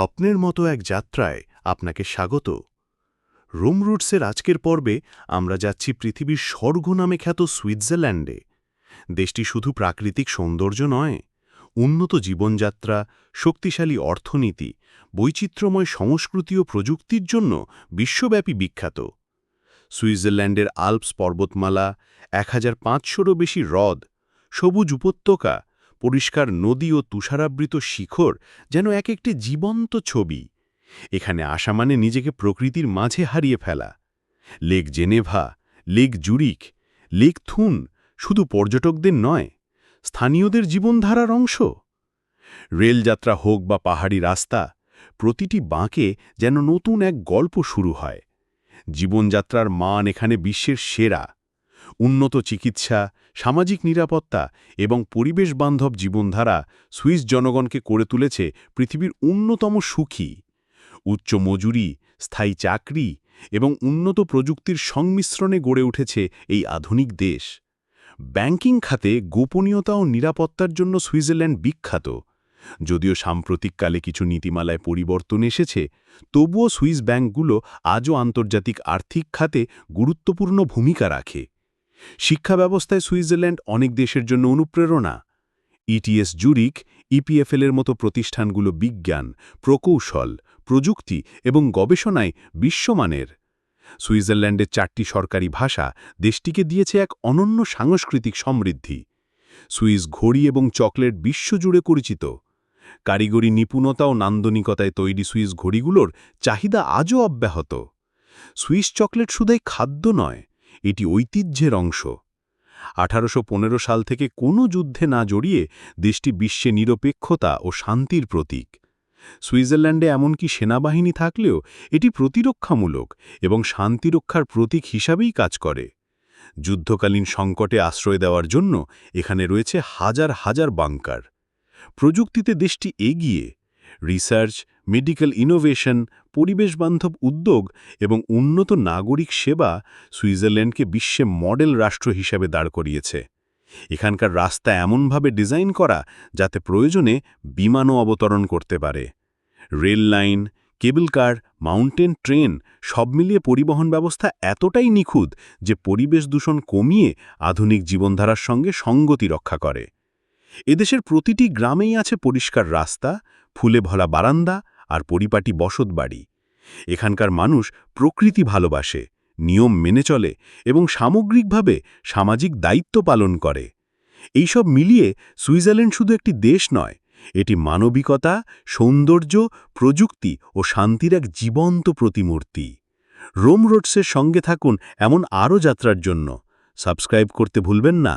স্বপ্নের মতো এক যাত্রায় আপনাকে স্বাগত। রোম রুটসের আজকের পর্বে আমরা যাচ্ছি পৃথিবীর স্বর্গ নামে খ্যাত সুইৎজারল্যান্ডে। দেশটি শুধু প্রাকৃতিক সৌন্দর্য নয়, উন্নত জীবনযাত্রা, শক্তিশালী অর্থনীতি, বৈচিত্র্যময় সংস্কৃতি ও প্রযুক্তির জন্য বিশ্বব্যাপী বিখ্যাত। সুইজারল্যান্ডের আল্পস পর্বতমালা, এক হাজার পাঁচশোরও বেশি হ্রদ, সবুজ উপত্যকা পরিষ্কার নদী ও তুষারাবৃত শিখর যেন এক একটি জীবন্ত ছবি। এখানে আসা মানে নিজেকে প্রকৃতির মাঝে হারিয়ে ফেলা। Lake Geneva, lake Zurich lake Thun শুধু পর্যটকদের নয়, স্থানীয়দের জীবনধারার অংশ। রেলযাত্রা হোক বা পাহাড়ি রাস্তা, প্রতিটি বাঁকে যেন নতুন এক গল্প শুরু হয়। জীবনযাত্রার মান এখানে বিশ্বের সেরা। উন্নত চিকিৎসা, সামাজিক নিরাপত্তা এবং পরিবেশ বান্ধব জীবনধারা সুইস জনগণকে করে তুলেছে পৃথিবীর অন্যতম সুখী। উচ্চ মজুরি, স্থায়ী চাকরি এবং উন্নত প্রযুক্তির সংমিশ্রণে গড়ে উঠেছে এই আধুনিক দেশ। ব্যাংকিং খাতে গোপনীয়তা ও নিরাপত্তার জন্য সুইজারল্যান্ড বিখ্যাত। যদিও সাম্প্রতিককালে কিছু নীতিমালায় পরিবর্তন এসেছে, তবুও সুইস ব্যাংকগুলো আজও আন্তর্জাতিক আর্থিক খাতে গুরুত্বপূর্ণ ভূমিকা রাখে। শিক্ষা ব্যবস্থায় সুইজারল্যান্ড অনেক দেশের জন্য অনুপ্রেরণা। ইটিএস জুরিক ইপিএফএলের মতো প্রতিষ্ঠানগুলো বিজ্ঞান, প্রকৌশল, প্রযুক্তি এবং গবেষণায় বিশ্বমানের। সুইজারল্যান্ডের চারটি সরকারি ভাষা দেশটিকে দিয়েছে এক অনন্য সাংস্কৃতিক সমৃদ্ধি। সুইস ঘড়ি এবং চকলেট বিশ্বজুড়ে পরিচিত। কারিগরি নিপুণতা ও নান্দনিকতায় তৈরি সুইস ঘড়িগুলোর চাহিদা আজও অব্যাহত। সুইস চকলেট শুধুই খাদ্য নয় এটি ঐতিহ্যের অংশ। আঠারোশো পনেরো সাল থেকে কোনো যুদ্ধে না জড়িয়ে দেশটি বিশ্বে নিরপেক্ষতা ও শান্তির প্রতীক। সুইজারল্যান্ডে এমনকি সেনাবাহিনী থাকলেও এটি প্রতিরক্ষামূলক এবং শান্তিরক্ষার প্রতীক হিসাবেই কাজ করে। যুদ্ধকালীন সংকটে আশ্রয় দেওয়ার জন্য এখানে রয়েছে হাজার হাজার বাংকার। প্রযুক্তিতে দেশটি এগিয়ে রিসার্চ মেডিকেল ইনোভেশন পরিবেশবান্ধব উদ্যোগ এবং উন্নত নাগরিক সেবা সুইজারল্যান্ডকে বিশ্বে মডেল রাষ্ট্র হিসাবে দাঁড় করিয়েছে। এখানকার রাস্তা এমনভাবে ডিজাইন করা যাতে প্রয়োজনে বিমানও অবতরণ করতে পারে। Rail line, cable car, mountain train সব মিলিয়ে পরিবহন ব্যবস্থা এতটাই নিখুঁত যে পরিবেশ দূষণ কমিয়ে আধুনিক জীবনধারার সঙ্গে সঙ্গতি রক্ষা করে। এদেশের প্রতিটি গ্রামেই আছে পরিষ্কার রাস্তা, ফুলে ভরা বারান্দা আর পরিপাটি বসত বাড়ি। এখানকার মানুষ প্রকৃতি ভালোবাসে, নিয়ম মেনে চলে এবং সামগ্রিকভাবে সামাজিক দায়িত্ব পালন করে। এইসব মিলিয়ে সুইজারল্যান্ড শুধু একটি দেশ নয়, এটি মানবিকতা, সৌন্দর্য, প্রযুক্তি ও শান্তির এক জীবন্ত প্রতিমূর্তি। রোম রোডসের সঙ্গে থাকুন এমন আরও যাত্রার জন্য। সাবস্ক্রাইব করতে ভুলবেন না।